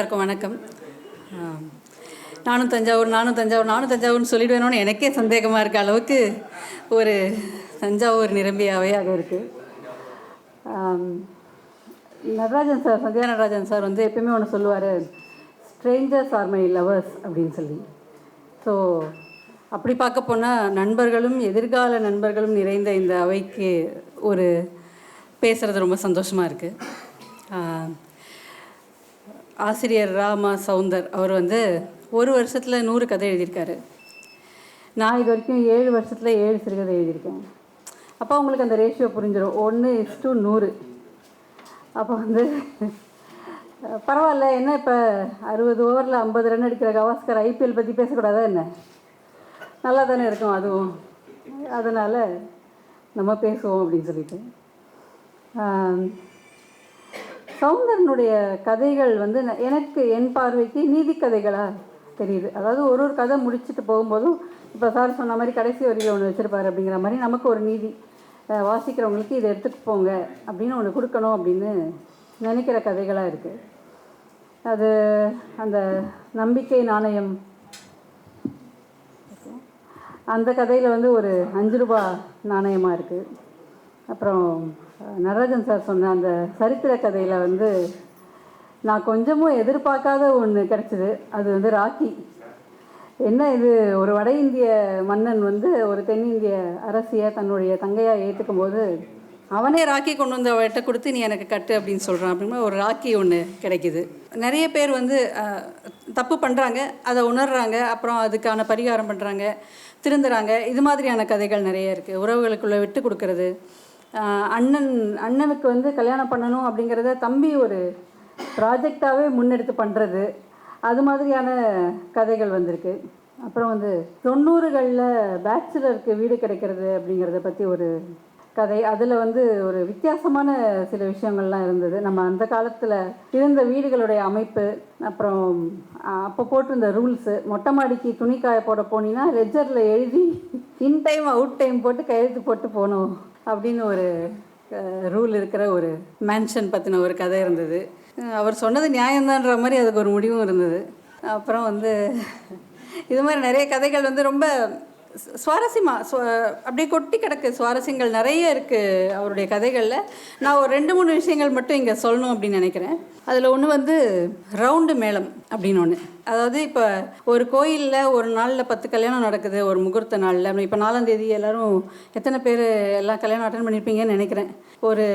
எல்லாருக்கும் வணக்கம். நானும் தஞ்சாவூர் நானும் தஞ்சாவூர் நானும் தஞ்சாவூர்னு சொல்லிடுவேணும்னு எனக்கே சந்தேகமாக இருக்க அளவுக்கு ஒரு தஞ்சாவூர் நிரம்பிய அவையாக இருக்குது நடராஜன் சார் சந்தியா நடராஜன் சார் வந்து எப்பயுமே ஒன்று சொல்லுவார் ஸ்ட்ரேஞ்சர்ஸ் ஆர் மை லவர்ஸ் அப்படின்னு சொல்லி. ஸோ அப்படி பார்க்க போனால் நண்பர்களும் எதிர்கால நண்பர்களும் நிறைந்த இந்த அவைக்கு ஒரு பேசுகிறது ரொம்ப சந்தோஷமாக இருக்குது ஆசிரியர் ராமா சவுந்தர் அவர் வந்து ஒரு வருஷத்தில் நூறு கதை எழுதியிருக்காரு. நான் இது வரைக்கும் ஏழு வருஷத்தில் ஏழு சிறுகதை எழுதியிருக்கேன். அப்போ உங்களுக்கு அந்த ரேஷியோ புரிஞ்சிடும் ஒன்று இஸ் டு நூறு. அப்போ வந்து பரவாயில்ல என்ன இப்போ அறுபது ஓவரில் ஐம்பது ரன் அடிக்கிற கவாஸ்கர் ஐபிஎல் பற்றி பேசக்கூடாதா என்ன? நல்லா தானே இருக்கும் அதுவும். அதனால் நம்ம பேசுவோம் அப்படின்னு சொல்லிட்டு. சௌந்தரனுடைய கதைகள் வந்து எனக்கு என் பார்வைக்கு நீதி கதைகளாக தெரியுது. அதாவது ஒரு ஒரு கதை முடிச்சுட்டு போகும்போதும் இப்போ சார் சொன்ன மாதிரி கடைசி வரியில் ஒன்று வச்சுருப்பாரு அப்படிங்கிற மாதிரி நமக்கு ஒரு நீதி. வாசிக்கிறவங்களுக்கு இதை எடுத்துட்டு போங்க அப்படின்னு ஒன்று கொடுக்கணும் அப்படின்னு நினைக்கிற கதைகளாக இருக்குது அது அந்த நம்பிக்கை நாணயம். அந்த கதையில் வந்து ஒரு அஞ்சு ரூபா நாணயமாக இருக்குது அப்புறம் நடராஜன் சார் சொன்ன அந்த சரித்திர கதையில் வந்து நான் கொஞ்சமும் எதிர்பார்க்காத ஒன்று கிடச்சிது. அது வந்து ராக்கி. என்ன இது ஒரு வட இந்திய மன்னன் வந்து ஒரு தென்னிந்திய அரசியை தன்னுடைய தங்கையாக ஏற்றுக்கும் போது அவனே ராக்கி கொண்டு வந்து அவர்கிட்ட கொடுத்து நீ எனக்கு கட்டு அப்படின்னு சொல்கிறான் அப்படின்னா ஒரு ராக்கி ஒன்று கிடைக்குது. நிறைய பேர் வந்து தப்பு பண்ணுறாங்க அதை உணர்கிறாங்க அப்புறம் அதுக்கான பரிகாரம் பண்ணுறாங்க திருந்துறாங்க. இது மாதிரியான கதைகள் நிறைய இருக்குது உறவுகளுக்குள்ளே விட்டு கொடுக்கறது. அண்ணன் அண்ணனுக்கு வந்து கல்யாணம் பண்ணணும் அப்படிங்கிறத தம்பி ஒரு ப்ராஜெக்டாகவே முன்னெடுத்து பண்ணுறது அது மாதிரியான கதைகள் வந்திருக்கு. அப்புறம் வந்து தொண்ணூறுகளில் பேச்சுலருக்கு வீடு கிடைக்கிறது அப்படிங்கிறத பற்றி ஒரு கதை. அதில் வந்து ஒரு வித்தியாசமான சில விஷயங்கள்லாம் இருந்தது. நம்ம அந்த காலத்தில் இருந்த வீடுகளுடைய அமைப்பு அப்புறம் அப்போ போட்டிருந்த ரூல்ஸு மொட்டை மாடிக்கு துணி காய போட போனீங்கன்னா லெஜரில் எழுதி இன் டைம் அவுட் டைம் போட்டு கையெழுத்து போட்டு போகணும். அப்படின்னு ஒரு ரூல் இருக்கிற ஒரு மேன்ஷன் பற்றின ஒரு கதை இருந்தது. அவர் சொன்னது நியாயம்தான்ற மாதிரி அதுக்கு ஒரு முடிவும் இருந்தது. அப்புறம் வந்து இது மாதிரி நிறைய கதைகள் வந்து ரொம்ப சுவாரஸ்யமாக அப்படியே கொட்டி கிடக்கு சுவாரஸ்யங்கள் நிறைய இருக்குது அவருடைய கதைகளில். நான் ஒரு ரெண்டு மூணு விஷயங்கள் மட்டும் இங்கே சொல்லணும் அப்படின்னு நினைக்கிறேன். அதில் ஒன்று வந்து ரவுண்டு மேளம் அப்படின்னு ஒன்று அதாவது இப்போ ஒரு கோயிலில் ஒரு நாளில் பத்து கல்யாணம் நடக்குது ஒரு முகூர்த்த நாளில். இப்போ நாலாம் தேதி எல்லாரும் எத்தனை பேர் எல்லாம் கல்யாணம் அட்டன் பண்ணியிருப்பீங்கன்னு நினைக்கிறேன். ஒரு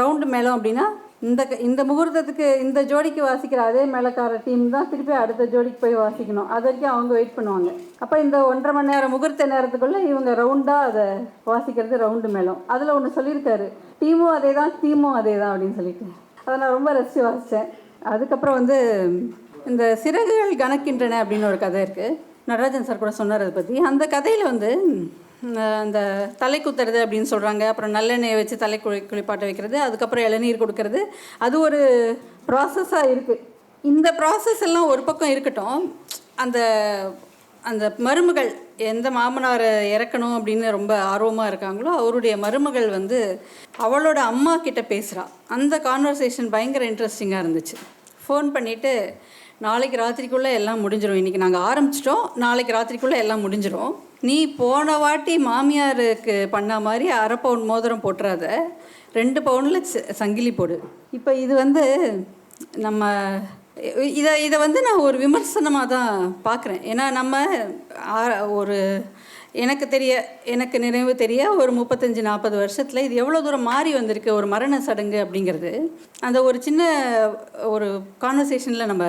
ரவுண்டு மேளம் அப்படின்னா இந்த க- இந்த முகூர்த்தத்துக்கு இந்த ஜோடிக்கு வாசிக்கிற அதே மேளக்கார டீம் தான் திருப்பி அடுத்த ஜோடிக்கு போய் வாசிக்கணும். அது வரைக்கும் அவங்க வெயிட் பண்ணுவாங்க. அப்போ இந்த ஒன்றரை மணி நேரம் முகூர்த்த நேரத்துக்குள்ளே இவங்க ரவுண்டாக அதை வாசிக்கிறது ரவுண்டு மேலும் அதில் ஒன்று சொல்லியிருக்காரு. டீமும் அதே தான் டீமும் அதே தான் அப்படின்னு சொல்லிட்டு. அதை நான் ரொம்ப ரசித்து வாசித்தேன் அதுக்கப்புறம் வந்து இந்த சிறகுகள் கணக்கின்றன அப்படின்னு ஒரு கதை இருக்குது நடராஜன் சார் கூட சொன்னார் அதை பற்றி அந்த கதையில் வந்து இந்த அந்த தலை குத்துறது அப்படின்னு சொல்கிறாங்க அப்புறம் நல்லெண்ணெயை வச்சு தலை குளி குளிப்பாட்ட வைக்கிறது. அதுக்கப்புறம் இளநீர் கொடுக்கறது. அது ஒரு ப்ராசஸாக இருக்குது இந்த ப்ராசஸ் எல்லாம் ஒரு பக்கம் இருக்கட்டும். அந்த அந்த மருமகள் எந்த மாமனாரை இறக்கணும் அப்படின்னு ரொம்ப ஆர்வமாக இருக்காங்களோ அவருடைய மருமகள் வந்து அவளோட அம்மா கிட்ட பேசுகிறா அந்த கான்வர்சேஷன் பயங்கர இன்ட்ரெஸ்டிங்காக இருந்துச்சு. ஃபோன் பண்ணிவிட்டு நாளைக்கு ராத்திரிக்குள்ளே எல்லாம் முடிஞ்சிடும் இன்றைக்கி நாங்கள் ஆரம்பிச்சிட்டோம். நாளைக்கு ராத்திரிக்குள்ளே எல்லாம் முடிஞ்சிடும் நீ போன வாட்டி மாமியாருக்கு பண்ண மாதிரி அரை பவுன் மோதிரம் போட்டுறாத. ரெண்டு பவுனில் சங்கிலி போடு. இப்போ இது வந்து நம்ம இதை இதை வந்து நான் ஒரு விமர்சனமாக தான் பார்க்குறேன் ஏன்னா நம்ம ஒரு எனக்கு தெரிய எனக்கு நினைவு தெரிய ஒரு முப்பத்தஞ்சு நாற்பது வருஷத்தில் இது எவ்வளோ தூரம் மாறி வந்திருக்கு ஒரு மரண சடங்கு அப்படிங்கிறது. அந்த ஒரு சின்ன ஒரு கான்வர்சேஷனில் நம்ம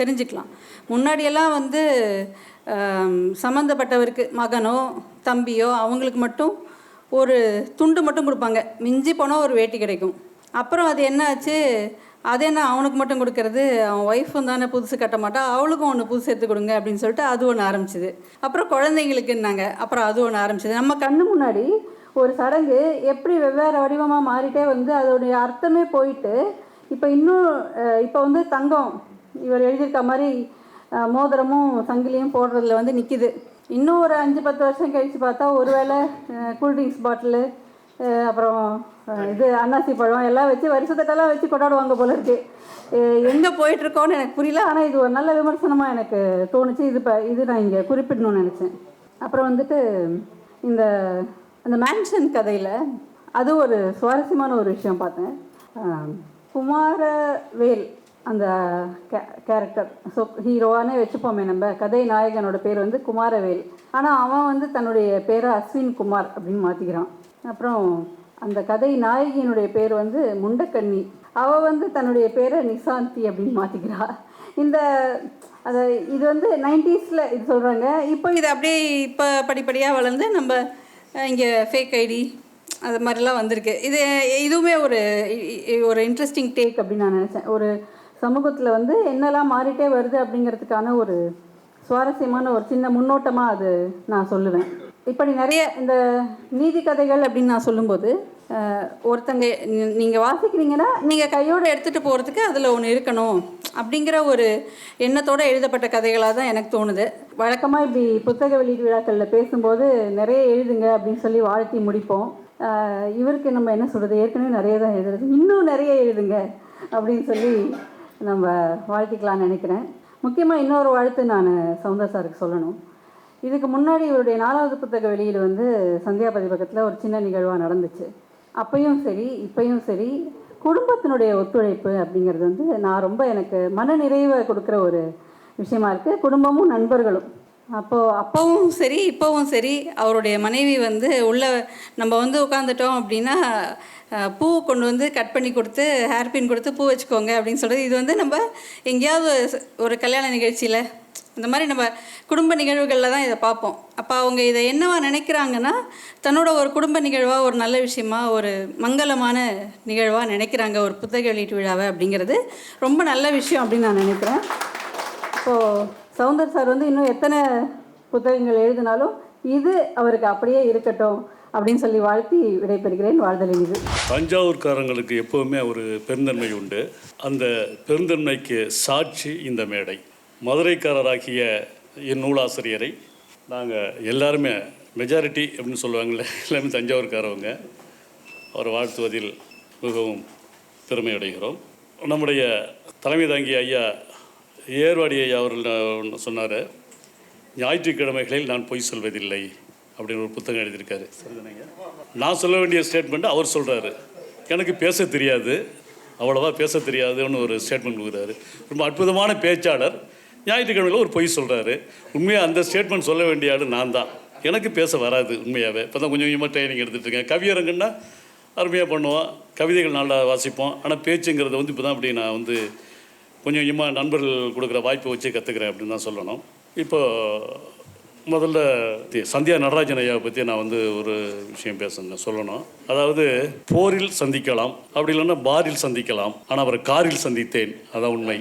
தெரிஞ்சுக்கலாம். முன்னாடியெல்லாம் வந்து சம்மந்தப்பட்டவருக்கு மகனோ தம்பியோ அவங்களுக்கு மட்டும் ஒரு துண்டு மட்டும் கொடுப்பாங்க. மிஞ்சி போனால் ஒரு வேட்டி கிடைக்கும். அப்புறம் அது என்ன ஆச்சு? அது என்ன அவனுக்கு மட்டும் கொடுக்கறது? அவன் ஒய்ஃபும் தானே புதுசு கட்ட மாட்டா. அவளுக்கும் ஒன்று புதுசு எடுத்து கொடுங்க அப்படின்னு சொல்லிட்டு அது ஒன்று ஆரம்பிச்சிது. அப்புறம் குழந்தைங்களுக்குன்னாங்க அப்புறம் அது ஒன்று ஆரம்பிச்சது. நம்ம கண்ணு முன்னாடி ஒரு சடங்கு எப்படி வெவ்வேறு வடிவமாக மாறிட்டே வந்து அதோடைய அர்த்தமே போயிட்டு இப்போ இன்னும் இப்போ வந்து தங்கம் இவர் எழுதியிருக்க மாதிரி மோதிரமும் சங்கிலியும் போடுறதுல வந்து நிற்கிது இன்னும் ஒரு அஞ்சு பத்து வருஷம் கழித்து பார்த்தா ஒருவேளை கூல்ட்ரிங்க்ஸ் பாட்டிலு அப்புறம் இது அன்னாசி பழம் எல்லாம் வச்சு வருஷத்தட்டெல்லாம் வச்சு கொண்டாடுவாங்க போல இருக்கு. எங்கே போயிட்டுருக்கோன்னு எனக்கு புரியல ஆனால் இது ஒரு நல்ல விமர்சனமாக எனக்கு தோணுச்சு. இது இப்போ இது நான் இங்கே குறிப்பிடணும்னு நினச்சேன். அப்புறம் வந்துட்டு இந்த அந்த மேன்ஷன் கதையில் அது ஒரு சுவாரஸ்யமான ஒரு விஷயம் பார்த்தேன். குமாரவேல் அந்த கே கேரக்டர் ஸோ ஹீரோவானே வச்சுப்போமே நம்ம கதை நாயகனோட பேர் வந்து குமாரவேல். ஆனால் அவன் வந்து தன்னுடைய பேரை அஸ்வின் குமார் அப்படின்னு மாற்றிக்கிறான் அப்புறம் அந்த கதை நாயகியினுடைய பேர் வந்து முண்டக்கண்ணி. அவள் வந்து தன்னுடைய பேரை நிசாந்தி அப்படின்னு மாற்றிக்கிறா இந்த அதை இது வந்து நைன்டிஸில் இது சொல்கிறாங்க இப்போ இது அப்படியே இப்போ படிப்படியாக வளர்ந்து நம்ம இங்கே ஃபேக் ஐடி அது மாதிரிலாம் வந்திருக்கு. இது இதுவுமே ஒரு ஒரு இன்ட்ரெஸ்டிங் டேக் அப்படின்னு நான் நினச்சேன். ஒரு சமூகத்தில் வந்து என்னெல்லாம் மாறிட்டே வருது அப்படிங்கிறதுக்கான ஒரு சுவாரஸ்யமான ஒரு சின்ன முன்னோட்டமாக அது நான் சொல்லுவேன். இப்படி நிறைய இந்த நீதி கதைகள் அப்படின்னு நான் சொல்லும்போது ஒருத்தங்க நீங்கள் வாசிக்கிறீங்கன்னா நீங்கள் கையோடு எடுத்துகிட்டு போகிறதுக்கு அதில் ஒன்று இருக்கணும் அப்படிங்கிற ஒரு எண்ணத்தோடு எழுதப்பட்ட கதைகளாக தான் எனக்கு தோணுது. வழக்கமாக இப்படி புத்தக வெளியீட்டு விழாக்களில் பேசும்போது நிறைய எழுதுங்க அப்படின்னு சொல்லி வாழ்த்தி முடிப்போம். இவருக்கு நம்ம என்ன சொல்கிறது ஏற்கனவே நிறைய தான் எழுதுறது. இன்னும் நிறைய எழுதுங்க அப்படின்னு சொல்லி நம்ம வாழ்த்திக்கலாம்னு நினைக்கிறேன். முக்கியமாக இன்னொரு வாழ்த்து நான் சவுந்தர் சாருக்கு சொல்லணும். இதுக்கு முன்னாடி இவருடைய நாலாவது புத்தக வெளியில் வந்து சந்தியா பதிப்பகத்தில் ஒரு சின்ன நிகழ்வாக நடந்துச்சு. அப்பையும் சரி இப்பையும் சரி குடும்பத்தினுடைய ஒத்துழைப்பு அப்படிங்கிறது வந்து நான் ரொம்ப எனக்கு மன நிறைவை கொடுக்குற ஒரு விஷயமா இருக்குது குடும்பமும் நண்பர்களும். அப்போது அப்பவும் சரி இப்போவும் சரி அவருடைய மனைவி வந்து உள்ள நம்ம வந்து உட்காந்துட்டோம் அப்படின்னா பூ கொண்டு வந்து கட் பண்ணி கொடுத்து ஹேர் பின் கொடுத்து பூ வச்சுக்கோங்க அப்படின்னு சொல்கிறது இது வந்து நம்ம எங்கேயாவது ஒரு கல்யாண நிகழ்ச்சியில் இந்த மாதிரி நம்ம குடும்ப நிகழ்வுகளில் தான் இதை பார்ப்போம். அப்போ அவங்க இதை என்னவா நினைக்கிறாங்கன்னா தன்னோட ஒரு குடும்ப நிகழ்வாக ஒரு நல்ல விஷயமா ஒரு மங்களமான நிகழ்வாக நினைக்கிறாங்க ஒரு புத்தக வெளியீட்டு விழாவை அப்படிங்கிறது ரொம்ப நல்ல விஷயம் அப்படின்னு நான் நினைக்கிறேன். இப்போது சவுந்தர் சார் வந்து இன்னும் எத்தனை புத்தகங்கள் எழுதினாலும் இது அவருக்கு அப்படியே இருக்கட்டும் அப்படின்னு சொல்லி வாழ்த்தி விடைபெறுகிறேன். வாழ்தல் இது தஞ்சாவூர்காரங்களுக்கு எப்போவுமே ஒரு பெருந்தன்மை உண்டு. அந்த பெருந்தன்மைக்கு சாட்சி இந்த மேடை. மதுரைக்காரராகிய என் நூலாசிரியரை நாங்கள் எல்லாருமே மெஜாரிட்டி அப்படின்னு சொல்லுவாங்கள்ல எல்லாமே தஞ்சாவூர்காரவங்க. அவர் வாழ்த்துவதில் மிகவும் பெருமை அடைகிறோம் நம்முடைய தலைமை தாங்கிய ஐயா ஏர்வாடி ஐயா அவர்கள் சொன்னார் ஞாயிற்றுக்கிழமைகளில் நான் பொய் சொல்வதில்லை அப்படின்னு ஒரு புத்தகம் எழுதியிருக்காரு. நான் சொல்ல வேண்டிய ஸ்டேட்மெண்ட் அவர் சொல்கிறாரு எனக்கு பேச தெரியாது அவ்வளோவா பேச தெரியாதுன்னு ஒரு ஸ்டேட்மெண்ட் கொடுக்குறாரு. ரொம்ப அற்புதமான பேச்சாளர். ஞாயிற்றுக்கிழமையில் ஒரு பொய் சொல்கிறாரு உண்மையாக அந்த ஸ்டேட்மெண்ட் சொல்ல வேண்டிய ஆடு நான் தான். எனக்கு பேச வராது உண்மையாகவே இப்போ தான் கொஞ்சம் கொஞ்சமாக ட்ரைனிங் எடுத்துகிட்டு இருக்கேன் கவியரங்கன்னா அருமையாக பண்ணுவோம் கவிதைகள் நல்லா வாசிப்போம். ஆனால் பேச்சுங்கிறது வந்து இப்போ தான் அப்படி நான் வந்து கொஞ்சம் கொஞ்சமாக நண்பர்கள் கொடுக்குற வாய்ப்பை வச்சு கற்றுக்கிறேன் அப்படின்னு தான் சொல்லணும். இப்போ முதல்ல சந்தியா நடராஜன் ஐயாவை பற்றி நான் வந்து ஒரு விஷயம் பேசணும் சொல்லணும். அதாவது போரில் சந்திக்கலாம். அப்படி இல்லைன்னா பாரில் சந்திக்கலாம். ஆனால் அவர் காரில் சந்தித்தேன். அதான் உண்மை.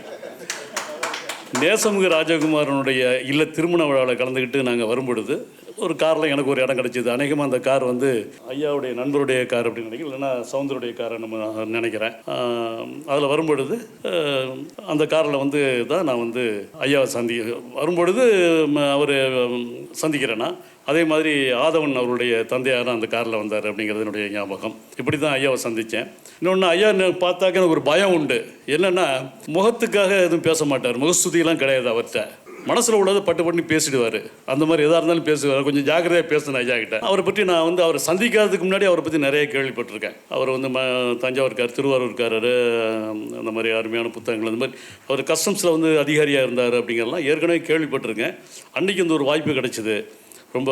நேசமுக ராஜகுமாரனுடைய இல்ல திருமண விழாவில் கலந்துக்கிட்டு நாங்கள் வரும்பொழுது ஒரு காரில் எனக்கு ஒரு இடம் கிடச்சிது. அநேகமாக அந்த கார் வந்து ஐயாவுடைய நண்பருடைய கார் அப்படின்னு நினைக்கிறேன். இல்லைன்னா சவுந்தருடைய காரை நம்ம நான் நினைக்கிறேன் அதில் வரும்பொழுது அந்த காரில் வந்து தான் நான் வந்து ஐயாவை சந்தி வரும்பொழுது அவர் சந்திக்கிறேன்னா அதே மாதிரி ஆதவன் அவருடைய தந்தையார் அந்த காரில் வந்தார் அப்படிங்கிறது என்னுடைய ஞாபகம். இப்படி தான் ஐயாவை சந்தித்தேன். இன்னொன்று ஐயா என்ன பார்த்தாக்க எனக்கு ஒரு பயம் உண்டு. என்னென்னா முகத்துக்காக எதுவும் பேச மாட்டார். முகஸ்துதியெல்லாம் கிடையாது அவர்கிட்ட. மனசில் உள்ளதை பட்டு பண்ணி பேசிடுவார். அந்த மாதிரி எதாக இருந்தாலும் பேசுவார். கொஞ்சம் ஜாக்கிரதையாக பேசணும் ஐயா கிட்ட. அவரை பற்றி நான் வந்து அவரை சந்திக்காததுக்கு முன்னாடி அவரை பற்றி நிறைய கேள்விப்பட்டிருக்கேன். அவர் வந்து ம தஞ்சாவூர்கார் திருவாரூர்காரர் அந்த மாதிரி அருமையான புத்தகங்கள் அந்த மாதிரி. அவர் கஸ்டம்ஸில் வந்து அதிகாரியாக இருந்தார் அப்படிங்கிறலாம் ஏற்கனவே கேள்விப்பட்டிருக்கேன். அன்றைக்கி வந்து ஒரு வாய்ப்பு கிடைச்சிது. ரொம்ப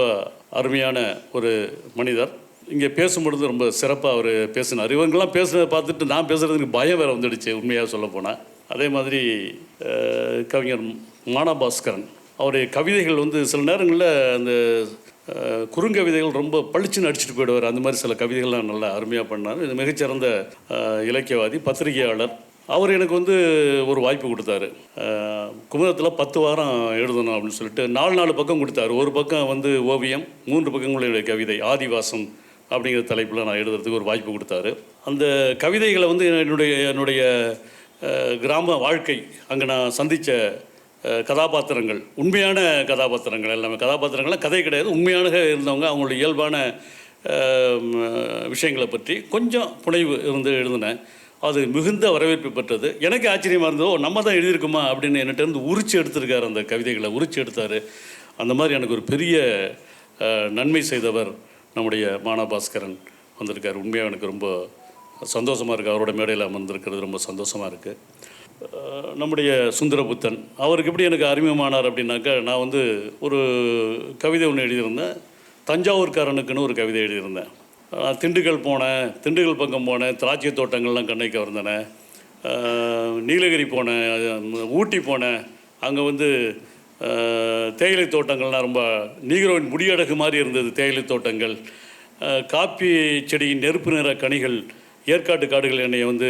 அருமையான ஒரு மனிதர். இங்கே பேசும்பொழுது ரொம்ப சிறப்பாக அவர் பேசினார். இவங்கெல்லாம் பேசுனதை பார்த்துட்டு நான் பேசுகிறதுக்கு பயம் வேறு வந்துடுச்சு உண்மையாக சொல்ல போனால் அதே மாதிரி கவிஞர் மானபாஸ்கரன். அவருடைய கவிதைகள் வந்து சில நேரங்களில் அந்த குறுங்கவிதைகள் ரொம்ப பளிச்சுன்னு அடிச்சுட்டு போயிடுவார். அந்த மாதிரி சில கவிதைகள்லாம் நல்லா அருமையாக பண்ணார். இது மிகச்சிறந்த இலக்கியவாதி பத்திரிகையாளர் அவர் எனக்கு வந்து ஒரு வாய்ப்பு கொடுத்தாரு. குமுதத்தில் பத்து வாரம் எழுதணும் அப்படின்னு சொல்லிட்டு நாலு நாலு பக்கம் கொடுத்தாரு. ஒரு பக்கம் வந்து ஓவியம் மூன்று பக்கங்களுடைய கவிதை ஆதிவாசம் அப்படிங்கிற தலைப்பில் நான் எழுதுறதுக்கு ஒரு வாய்ப்பு கொடுத்தாரு. அந்த கவிதைகளை வந்து என்னுடைய என்னுடைய கிராம வாழ்க்கை அங்கே நான் சந்தித்த கதாபாத்திரங்கள் உண்மையான கதாபாத்திரங்கள் எல்லாமே கதாபாத்திரங்கள்லாம் கதை கிடையாது. உண்மையாக இருந்தவங்க அவங்களுடைய இயல்பான விஷயங்களை பற்றி கொஞ்சம் புனைவு இருந்து எழுதினேன். அது மிகுந்த வரவேற்பு பெற்றது. எனக்கு ஆச்சரியமாக இருந்ததோ ஓ நம்ம தான் எழுதியிருக்குமா? அப்படின்னு என்கிட்ட இருந்து உரிச்சு எடுத்திருக்காரு அந்த கவிதைகளை உரிச்சு எடுத்தார். அந்த மாதிரி எனக்கு ஒரு பெரிய நன்மை செய்தவர் நம்முடைய மானபாஸ்கரன் வந்திருக்கார். உண்மையாக எனக்கு ரொம்ப சந்தோஷமாக இருக்குது அவரோட மேடையில் அமர்ந்திருக்கிறது ரொம்ப சந்தோஷமாக இருக்குது நம்முடைய சுந்தரபுத்தன் அவருக்கு எப்படி எனக்கு அறிமுகமானார் அப்படின்னாக்கா நான் வந்து ஒரு கவிதை ஒன்று எழுதியிருந்தேன். தஞ்சாவூர்காரனுக்குன்னு ஒரு கவிதை எழுதியிருந்தேன். திண்டுக்கல் போனேன் திண்டுக்கல் பக்கம் போனேன் திராட்சை தோட்டங்கள்லாம் கண்ணைக்கு கவர்ந்தனேன் நீலகிரி போனேன் ஊட்டி போனேன். அங்கே வந்து தேயிலை தோட்டங்கள்லாம் ரொம்ப நீகிரோவின் முடியடகு மாதிரி இருந்தது தேயிலை தோட்டங்கள். காப்பி செடியின் நெருப்பு நிற கனிகள் ஏற்காட்டு காடுகள் என்னை வந்து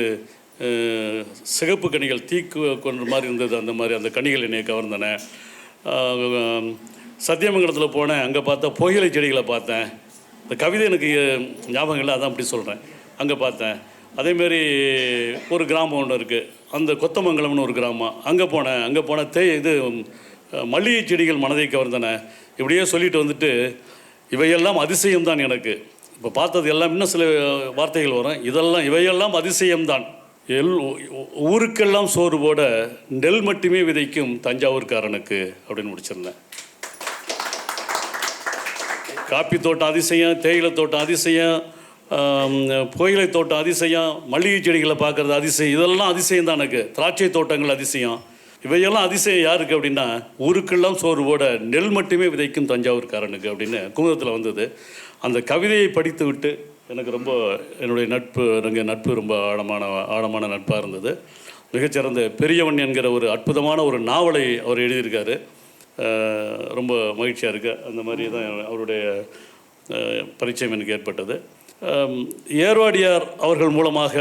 சிகப்பு கனிகள் தீக்கு கொன்ற மாதிரி இருந்தது அந்த மாதிரி அந்த கனிகள் என்னை கவர்ந்தன. சத்தியமங்கலத்தில் போனேன் அங்கே பார்த்தா புகையிலை செடிகளை பார்த்தேன். இந்த கவிதை எனக்கு ஞாபகம் இல்லை அதான் அப்படி சொல்கிறேன் அங்கே பார்த்தேன். அதேமாரி ஒரு கிராமம் ஒன்று இருக்குது அந்த கொத்தமங்கலம்னு ஒரு கிராமம். அங்கே போனேன். அங்கே போன தே இது மல்லிகை செடிகள் மனதை கவர்ந்தன. இப்படியே சொல்லிட்டு வந்துட்டு இவையெல்லாம் அதிசயம்தான் எனக்கு. இப்போ பார்த்தது எல்லாம் இன்னும் சில வார்த்தைகள் வரும். இதெல்லாம் இவையெல்லாம் அதிசயம்தான். எல் ஊருக்கெல்லாம் சோறு போட நெல் மட்டுமே விதைக்கும் தஞ்சாவூர்காரனுக்கு அப்படின்னு முடிச்சிருந்தேன். காப்பி தோட்டம் அதிசயம் தேயிலை தோட்டம் அதிசயம் புயலை புகையிலை தோட்டம் அதிசயம் மல்லிகை செடிகளை பார்க்குறது அதிசயம். இதெல்லாம் அதிசயம் தான் எனக்கு. திராட்சை தோட்டங்கள் அதிசயம். இவையெல்லாம் அதிசயம் யாருக்கு அப்படின்னா ஊருக்கெல்லாம் சோறு போட நெல் மட்டுமே விதைக்கும் தஞ்சாவூர்காரனுக்கு அப்படின்னு குமுதத்தில் வந்தது. அந்த கவிதையை படித்து விட்டு எனக்கு ரொம்ப என்னுடைய நட்பு எனக்கு நட்பு ரொம்ப ஆழமான ஆழமான நட்பாக இருந்தது. மிகச்சிறந்த பெரியவன் என்கிற ஒரு அற்புதமான ஒரு நாவலை அவர் எழுதியிருக்காரு. ரொம்ப மகிழ்ச்சியாக இருக்குது அந்த மாதிரி தான் அவருடைய பரிச்சயம் எனக்கு ஏற்பட்டது. ஏர்வாடியார் அவர்கள் மூலமாக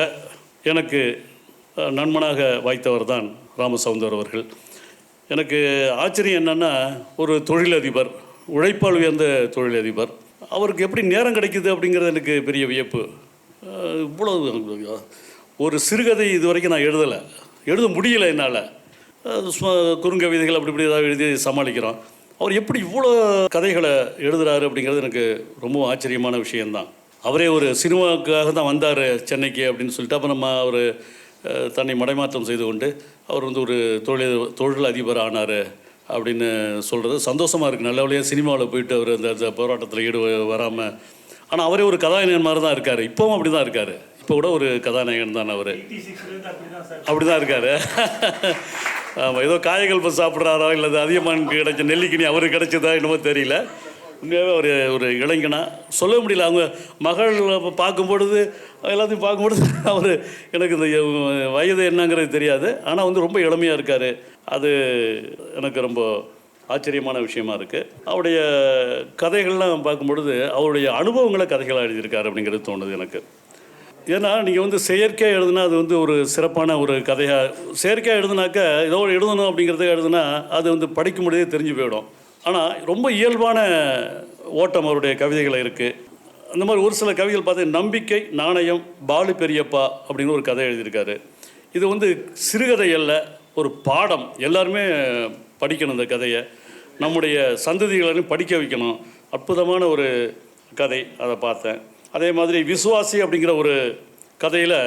எனக்கு நண்பனாக வாய்த்தவர் தான் ராமசவுந்தர் அவர்கள். எனக்கு ஆச்சரியம் என்னென்னா ஒரு தொழிலதிபர் உழைப்பால் உயர்ந்த தொழிலதிபர். அவருக்கு எப்படி நேரம் கிடைக்குது அப்படிங்கிறது எனக்கு பெரிய வியப்பு. இவ்வளவு ஒரு சிறுகதை இது வரைக்கும் நான் எழுதலை. எழுத முடியல என்னால். குறுங்கவிதைகள் அப்படி இப்படி ஏதாவது எழுதி சமாளிக்கிறோம். அவர் எப்படி இவ்வளோ கதைகளை எழுதுறாரு அப்படிங்கிறது எனக்கு ரொம்ப ஆச்சரியமான விஷயந்தான் அவரே ஒரு சினிமாவுக்காக தான் வந்தார் சென்னைக்கு அப்படின்னு சொல்லிட்டு அப்போ நம்ம அவர் தன்னை மடைமாற்றம் செய்து கொண்டு அவர் வந்து ஒரு தொழில் தொழில் அதிபர் ஆனார் அப்படின்னு சொல்கிறது சந்தோஷமாக இருக்குது நல்ல வழியாக சினிமாவில் போயிட்டு அவர் அந்த அந்த போராட்டத்தில் ஈடு வராமல் ஆனால் அவரே ஒரு கதாநாயகன் மாதிரி தான் இருக்கார். இப்போவும் அப்படி தான் இருக்கார். இப்போ கூட ஒரு கதாநாயகன் தான் அவர். அப்படி தான் இருக்கார். ஆமாம் ஏதோ காயகல்பம் சாப்பிட்றாரோ இல்லை அதிகமானுக்கு கிடைச்ச நெல்லிக்கினி அவருக்கு கிடைச்சதா என்னமோ தெரியல. உண்மையாகவே ஒரு ஒரு இளைஞனா. சொல்ல முடியல அவங்க மகள் பார்க்கும் பொழுது எல்லாத்தையும் பார்க்கும் பொழுது அவர் எனக்கு இந்த வயது என்னங்கிறது தெரியாது. ஆனால் வந்து ரொம்ப இளமையாக இருக்கார். அது எனக்கு ரொம்ப ஆச்சரியமான விஷயமா இருக்குது அவருடைய கதைகள்லாம் பார்க்கும் பொழுது அவருடைய அனுபவங்களை கதைகளாக எழுதியிருக்காரு அப்படிங்கிறது தோணுது எனக்கு. ஏன்னா நீங்கள் வந்து செயற்கையாக எழுதுனா அது வந்து ஒரு சிறப்பான ஒரு கதையாக செயற்கையாக எழுதுனாக்க ஏதோ ஒரு எழுதணும் அப்படிங்கிறத எழுதுனா அது வந்து படிக்க முடியாதே தெரிஞ்சு போயிடும். ஆனால் ரொம்ப இயல்பான ஓட்டம் அவருடைய கவிதைகள் இருக்குது அந்த மாதிரி ஒரு சில கவிதைகள் பார்த்தீங்கன்னா நம்பிக்கை நாணயம் பாலு பெரியப்பா அப்படின்னு ஒரு கதை எழுதியிருக்காரு. இது வந்து சிறுகதை அல்ல ஒரு பாடம். எல்லாருமே படிக்கணும் இந்த கதையை. நம்முடைய சந்ததிகளையும் படிக்க வைக்கணும். அற்புதமான ஒரு கதை அதை பார்த்தேன். அதே மாதிரி விசுவாசி அப்படிங்கிற ஒரு கதையில்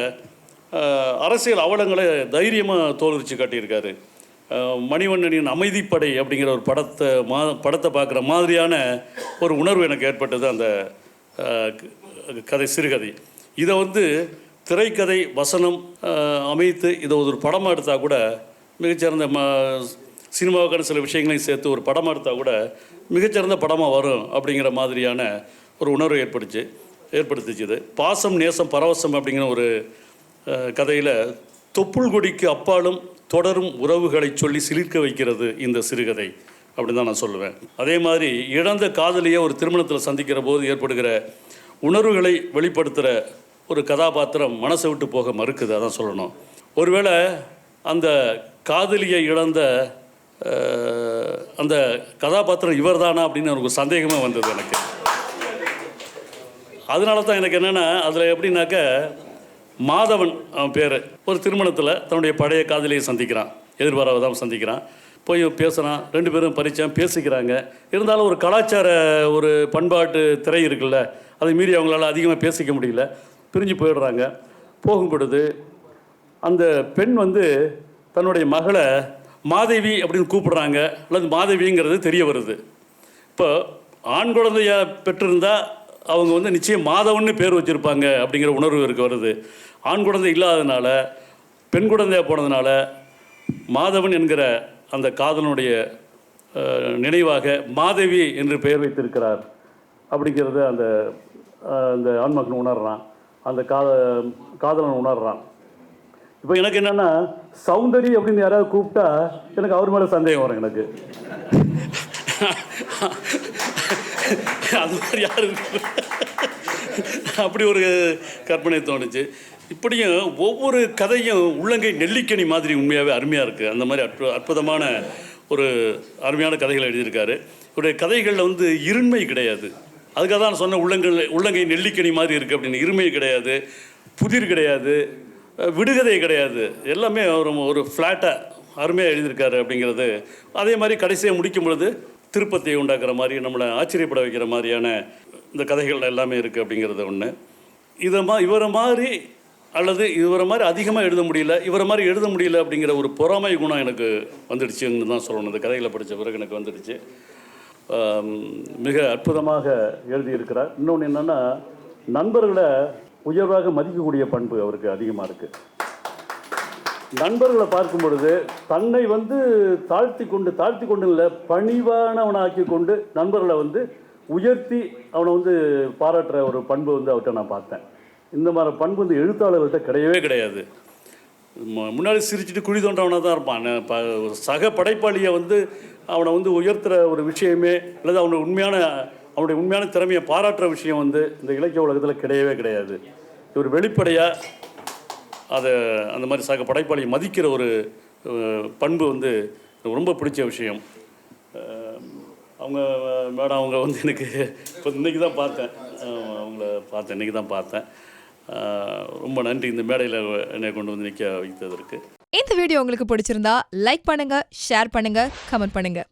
அரசியல் அவலங்களை தைரியமாக தோல்விச்சு காட்டியிருக்காரு. மணிவண்ணனின் அமைதிப்படை அப்படிங்கிற ஒரு படத்தை மா படத்தை பார்க்குற மாதிரியான ஒரு உணர்வு எனக்கு ஏற்பட்டது அந்த கதை சிறுகதை. இதை வந்து திரைக்கதை வசனம் அமைத்து இதை ஒரு படமாக எடுத்தால் கூட மிகச்சிறந்த ம சினிமாவுக்கான சில விஷயங்களையும் சேர்த்து ஒரு படமாக எடுத்தால் கூட மிகச்சிறந்த படமாக வரும் அப்படிங்கிற மாதிரியான ஒரு உணர்வு ஏற்படுச்சு ஏற்படுத்திச்சுது. பாசம் நேசம் பரவசம் அப்படிங்கிற ஒரு கதையில் தொப்புள் கொடிக்கு அப்பாலும் தொடரும் உறவுகளை சொல்லி சிலிர்க்க வைக்கிறது இந்த சிறுகதை அப்படின்னு தான் நான் சொல்லுவேன். அதே மாதிரி இழந்த காதலியை ஒரு திருமணத்தில் சந்திக்கிற போது ஏற்படுகிற உணர்வுகளை வெளிப்படுத்துகிற ஒரு கதாபாத்திரம் மனசை விட்டு போக மறுக்குது அதான் சொல்லணும். ஒருவேளை அந்த காதலியை இழந்த அந்த கதாபாத்திரம் இவர்தானா அப்படின்னு எனக்கு சந்தேகமாக சந்தேகமே வந்தது எனக்கு. அதனால தான் எனக்கு என்னென்னா அதில் எப்படின்னாக்க மாதவன் அவன் பேர். ஒரு திருமணத்தில் தன்னுடைய பழைய காதலியை சந்திக்கிறான். எதிர்பாராவதான் சந்திக்கிறான். போய் பேசுகிறான் ரெண்டு பேரும் பரிச்சயம் பேசிக்கிறாங்க. இருந்தாலும் ஒரு கலாச்சார ஒரு பண்பாட்டு திரை இருக்குல்ல அதை மீறி அவங்களால அதிகமாக பேசிக்க முடியல. பிரிஞ்சு போயிடுறாங்க. போகும் பொழுது அந்த பெண் வந்து தன்னுடைய மகளை மாதவி அப்படின்னு கூப்பிடுறாங்க. அல்லது மாதவிங்கிறது தெரிய வருது. இப்போ ஆண் குழந்தைய பெற்றிருந்தால் அவங்க வந்து நிச்சயம் மாதவன்னு பேர் வச்சுருப்பாங்க அப்படிங்கிற உணர்வு இருக்கு வருது. ஆண் குழந்தை இல்லாததுனால பெண் குழந்தையாக போனதுனால மாதவன் என்கிற அந்த காதலனுடைய நினைவாக மாதவி என்று பெயர் வைத்திருக்கிறார் அப்படிங்கிறத அந்த அந்த ஆண்மகன் உணர்றான். அந்த காத காதலன் உணர்றான். இப்போ எனக்கு என்னென்னா சௌந்தரி அப்படின்னு யாராவது கூப்பிட்டா எனக்கு அவர் மேலே சந்தேகம் வரும் எனக்கு. அது மாதிரி யாரும் அப்படி ஒரு கற்பனை தோணுச்சு. இப்படியும் ஒவ்வொரு கதையும் உள்ளங்கை நெல்லிக்கனி மாதிரி உண்மையாகவே அருமையாக இருக்குது அந்த மாதிரி அற்பு அற்புதமான ஒரு அருமையான கதைகளை எழுதியிருக்காரு. இவருடைய கதைகளில் வந்து இருண்மை கிடையாது. அதுக்காக தான் நான் சொன்ன உள்ளங்கள் உள்ளங்கை நெல்லிக்கனி மாதிரி இருக்குது அப்படின்னு. இருமை கிடையாது புதிர் கிடையாது விடுகதை கிடையாது. எல்லாமே ஒரு ஒரு ஃப்ளாட்டாக அருமையாக எழுதியிருக்காரு அப்படிங்கிறது. அதே மாதிரி கடைசியாக முடிக்கும் பொழுது திருப்பத்தை உண்டாக்குற மாதிரி நம்மளை ஆச்சரியப்பட வைக்கிற மாதிரியான இந்த கதைகள் எல்லாமே இருக்குது அப்படிங்கிறது ஒன்று இதை மா இவரை மாதிரி அல்லது இவரை மாதிரி அதிகமாக எழுத முடியல இவரை மாதிரி எழுத முடியல அப்படிங்கிற ஒரு பொறாமை குணம் எனக்கு வந்துடுச்சுன்னு தான் சொல்லணும். இந்த கதைகளை படித்த பிறகு எனக்கு வந்துடுச்சு. மிக அற்புதமாக எழுதியிருக்கிறார். இன்னொன்று என்னென்னா நண்பர்களை உயர்வாக மதிக்கக்கூடிய பண்பு அவருக்கு அதிகமாக இருக்குது நண்பர்களை பார்க்கும் பொழுது தன்னை வந்து தாழ்த்தி கொண்டு தாழ்த்தி கொண்டு இல்லை பணிவானவனாக்கி கொண்டு நண்பர்களை வந்து உயர்த்தி அவனை வந்து பாராட்டுற ஒரு பண்பு வந்து அவர்கிட்ட நான் பார்த்தேன். இந்த மாதிரி பண்பு வந்து எழுத்தாளர்கள்ட்ட கிடையவே கிடையாது. முன்னாடி சிரிச்சிட்டு குழி தோன்றவனாக தான் இருப்பான். ப- ஒரு சக படைப்பாளியை வந்து அவனை வந்து உயர்த்துற ஒரு விஷயமே அல்லது அவனோட உண்மையான அவனுடைய உண்மையான திறமையை பாராட்டுற விஷயம் வந்து இந்த இலக்கிய உலகத்தில் கிடையவே கிடையாது. இவர் வெளிப்படையாக அதை அந்த மாதிரி சக படைப்பாளியை மதிக்கிற ஒரு பண்பு வந்து ரொம்ப பிடிச்ச விஷயம். அவங்க மேடம் அவங்க வந்து எனக்கு இப்போ இன்றைக்கி தான் பார்த்தேன். அவங்கள பார்த்தேன் இன்றைக்கி தான் பார்த்தேன். ரொம்ப நன்றி. இந்த மேடையில் என்னை கொண்டு வந்து நிற்க வைத்ததற்கு. இந்த வீடியோ உங்களுக்கு பிடிச்சிருந்தா லைக் பண்ணுங்கள் ஷேர் பண்ணுங்கள் கமெண்ட் பண்ணுங்கள்